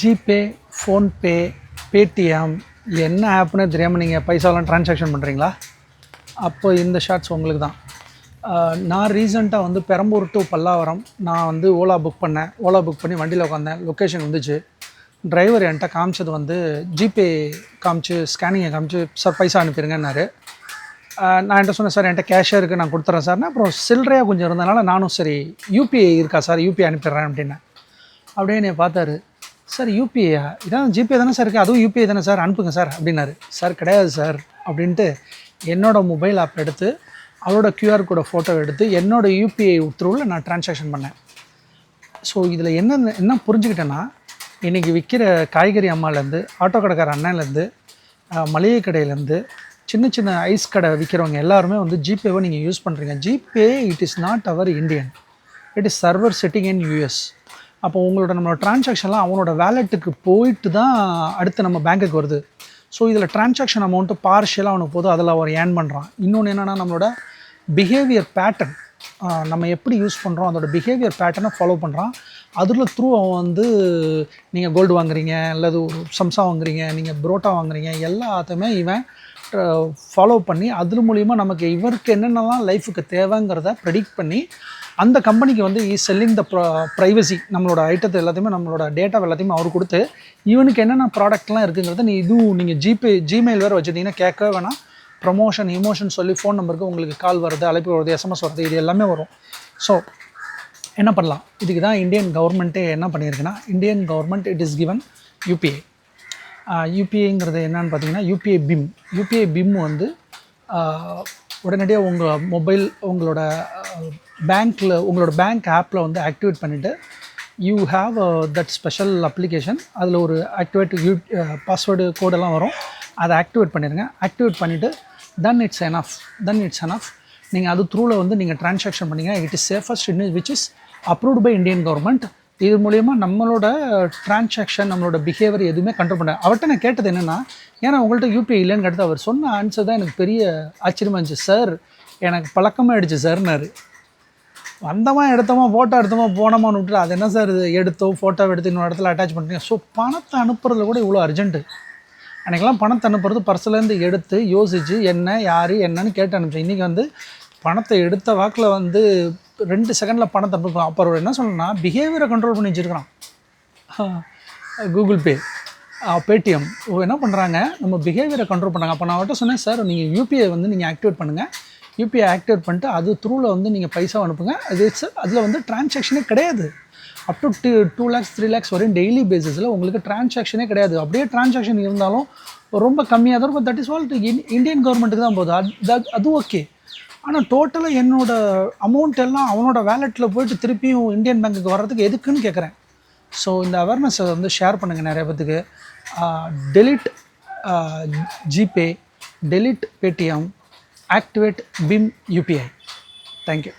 GPay PhonePe Paytm என்ன ஆப்னே தெரியாமல் நீங்கள் பைசாலாம் ட்ரான்சாக்ஷன் பண்ணுறீங்களா அப்போ இந்த ஷார்ட்ஸ் உங்களுக்கு தான். நான் ரீசெண்டாக வந்து பெரம்பூர் டு பல்லாவரம் நான் வந்து ஓலா புக் பண்ணேன். ஓலா புக் பண்ணி வண்டியில் உட்காந்தேன் லொக்கேஷன் வந்துச்சு. டிரைவர் என்கிட்ட காமிச்சது வந்து ஜிபே காமிச்சு ஸ்கேனிங்கை காமிச்சு சார் பைசா அனுப்பிடுங்கன்னாரு நான் என்கிட்ட சொன்னேன் சார் என்கிட்ட கேஷே இருக்குது நான் கொடுத்துட்றேன் சார்னா அப்புறம் சில்லறையாக கொஞ்சம் இருந்தனால நானும் சரி யூபிஐ இருக்கா சார் யூபிஐ அனுப்பிடுறேன் அப்படின்னேன். அப்படியே என்னை பார்த்தாரு. சார் யூபிஐயா இதான் ஜிபே தானே சார் இருக்குது அதுவும் யூபிஐ தானே சார்? அனுப்புங்க சார் அப்படின்னாரு. சார் கிடையாது சார் அப்படின்ட்டு என்னோடய மொபைல் ஆப் எடுத்து அவரோட கியூஆர் கோடை ஃபோட்டோ எடுத்து என்னோடய யூபிஐ த்ரூவில் நான் டிரான்சாக்ஷன் பண்ணேன். ஸோ இதில் என்ன என்ன புரிஞ்சுக்கிட்டேன்னா இன்றைக்கி விற்கிற காய்கறி அம்மாலேருந்து ஆட்டோ கடைக்கார அண்ணன்லேருந்து மளிகை கடையிலேருந்து சின்ன சின்ன ஐஸ் கடை விற்கிறவங்க எல்லாருமே வந்து ஜிபேவை நீங்கள் யூஸ் பண்ணுறீங்க GPay it is not our Indian it is server setting in US அப்போ உங்களோட நம்மளோட டிரான்சாக்ஷன்லாம் அவனோட வேலெட்டுக்கு போயிட்டு தான் அடுத்து நம்ம பேங்க்குக்கு வருது. ஸோ இதில் டிரான்சாக்ஷன் அமௌண்ட்டு பார்ஷியலாக அவனுக்கு போதும். அதில் அவர் ஏர்ன் பண்ணுறான் இன்னொன்று என்னென்னா நம்மளோட பிஹேவியர் பேட்டர்ன் நம்ம எப்படி யூஸ் பண்ணுறோம் அதோட பிஹேவியர் பேட்டர்னை ஃபாலோ பண்ணுறான் அதில் த்ரூ அவன் வந்து நீங்கள் கோல்டு வாங்குறீங்க அல்லது ஒரு சம்சா வாங்குறீங்க நீங்கள் புரோட்டா வாங்குறீங்க எல்லாத்தையுமே இவன் ஃபாலோ பண்ணி அது மூலிமா நமக்கு இவருக்கு என்னென்னலாம் லைஃபுக்கு தேவைங்கிறத ப்ரெடிக்ட் பண்ணி அந்த கம்பெனிக்கு வந்து ஈ செல்லிங் த ப்ரைவசி நம்மளோட ஐட்டத்தை எல்லாத்தையுமே நம்மளோட டேட்டா எல்லாத்தையுமே அவர் கொடுத்து இவனுக்கு என்னென்ன ப்ராடக்ட்லாம் இருக்குங்கிறத நீ இதுவும் நீங்கள் ஜிபே ஜிமெயில் வேறு வச்சுருந்தீங்கன்னா கேட்கவே வேணாம். ப்ரமோஷன் இமோஷன் சொல்லி ஃபோன் நம்பருக்கு உங்களுக்கு கால் வருது அழைப்பு வருது எஸ்எம்எஸ் வருது இது எல்லாமே வரும். ஸோ என்ன பண்ணலாம்? இதுக்கு தான் இந்தியன் கவர்மெண்ட்டே என்ன பண்ணியிருக்குன்னா Indian government it is given UPI யூபிஐங்கிறது என்னன்னு பார்த்தீங்கன்னா யூபிஐ பிம் யூபிஐ பிம் வந்து உடனடியாக உங்கள் மொபைல் உங்களோட பேங்க்கில் உங்களோட பேங்க் ஆப்பில் வந்து ஆக்டிவேட் பண்ணிவிட்டு you have that special application அதில் ஒரு ஆக்டிவேட் யூ பாஸ்வேர்டு கோடெல்லாம் வரும். அதை ஆக்டிவேட் பண்ணிடுங்க ஆக்டிவேட் பண்ணிவிட்டு then it's enough then it's enough நீங்கள் அது த்ரூவில் வந்து நீங்கள் ட்ரான்சாக்ஷன் பண்ணிங்க it is safest in which is approved by Indian government இது மூலயமா நம்மளோட டிரான்சாக்ஷன் நம்மளோட பிஹேவியர் எதுவுமே கண்ட்ரோல் பண்ண அவர்கிட்ட நான் கேட்டது என்னென்னா ஏன்னா உங்கள்கிட்ட யூபிஐ இல்லைன்னு கேட்டது அவர் சொன்ன ஆன்சர் தான் எனக்கு பெரிய ஆச்சரியமா இருந்துச்சு. சார் எனக்கு பழக்கமாக ஆயிடுச்சு சார்னாரு வந்தமா எடுத்தோமா ஃபோட்டோ எடுத்தோமா போனோமான்னு விட்டுட்டு அது என்ன சார் இது? எடுத்தோம் ஃபோட்டோ எடுத்து இன்னொரு இடத்துல அட்டாச் பண்ணுறீங்க ஸோ பணத்தை அனுப்புறதுல கூட இவ்வளோ அர்ஜென்ட்டு அன்றைக்கெல்லாம் பணத்தை அனுப்புறது பர்ஸ்லேருந்து எடுத்து யோசித்து என்ன யார் என்னன்னு கேட்டு அனுப்பிச்சேன். இன்றைக்கி வந்து பணத்தை எடுத்த வாக்கில் வந்து ரெண்டு செகண்டில் பணத்தை அப்புறம் அப்போ அவர் என்ன சொல்லணும்னா பிஹேவியரை கண்ட்ரோல் பண்ணி வச்சுருக்கிறான் கூகுள் பே பேடிஎம் என்ன பண்ணுறாங்க நம்ம பிஹேவியரை கண்ட்ரோல் பண்ணாங்க. அப்போ நான் அவர்கிட்ட சொன்னேன் சார் நீங்கள் யூபிஐ வந்து நீங்கள் ஆக்டிவேட் பண்ணுங்கள் யூபிஐ ஆக்டிவேட் பண்ணிட்டு அது த்ரூவில் வந்து நீங்கள் பைசா அனுப்புங்க. அது அதில் வந்து டிரான்சாக்ஷனே கிடையாது. Up to two two lakhs three lakhs வரையும் டெய்லி பேசிஸில் உங்களுக்கு டிரான்சாக்ஷனே கிடையாது. அப்படியே டிரான்சாக்ஷன் இருந்தாலும் ரொம்ப கம்மியாக தான் இருக்கும். தட் இஸ் ஆல் இந்தியன் கவர்மெண்ட்டுக்கு தான் போகுது அது- அது ஓகே ஆனால் டோட்டலாக என்னோட அமௌண்ட் எல்லாம் அவனோட வேலெட்டில் போயிட்டு திருப்பியும் இந்தியன் பேங்க்குக்கு வர்றதுக்கு எதுக்குன்னு கேட்குறேன் ஸோ இந்த அவேர்னஸை வந்து ஷேர் பண்ணுங்கள் நிறைய பேத்துக்கு. Delete GPay delete Paytm activate BHIM UPI thank you